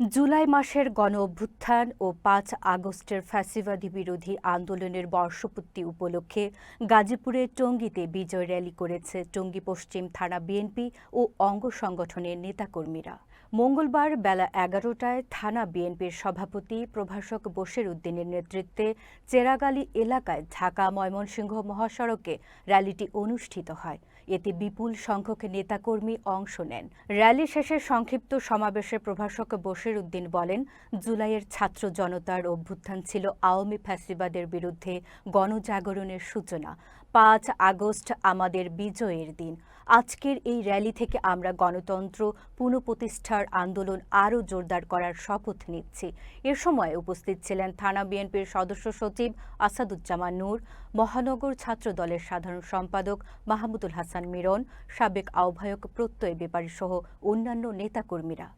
জুলাই মাসের গণ অভ্যুত্থান ও পাঁচ আগস্টের ফ্যাসিবাদী বিরোধী আন্দোলনের বর্ষপূর্তি উপলক্ষে গাজীপুরে টঙ্গীতে বিজয় র্যালি করেছে টঙ্গী পশ্চিম থানা বিএনপি ও অঙ্গ সংগঠনের নেতাকর্মীরা। মঙ্গলবার বেলা এগারোটায় থানা বিএনপির সভাপতি প্রভাষক বশির উদ্দিনের নেতৃত্বে চেরাগালি এলাকায় ঢাকা ময়মনসিংহ মহাসড়কে র্যালিটি অনুষ্ঠিত হয়। এতে বিপুল সংখ্যক নেতাকর্মী অংশ নেন। র্যালি শেষে সংক্ষিপ্ত সমাবেশে প্রভাষক বশির উদ্দিন বলেন, জুলাইয়ের ছাত্র জনতার অভ্যুত্থান ছিল আওয়ামী ফ্যাসিবাদের বিরুদ্ধে গণজাগরণের সূচনা। পাঁচ আগস্ট আমাদের বিজয়ের দিন। আজকের এই র্যালি থেকে আমরা গণতন্ত্র, পুনঃপ্রতিষ্ঠার আন্দোলন আরও জোরদার করার শপথ নিচ্ছি। এ সময় উপস্থিত ছিলেন থানা বিএনপির সদস্য সচিব আসাদুজ্জামান নূর, মহানগর ছাত্র দলের সাধারণ সম্পাদক মাহমুদুল হাসান মিরন, সাবেক আহ্বায়ক প্রত্যয় বেপারী সহ অন্যান্য নেতাকর্মীরা।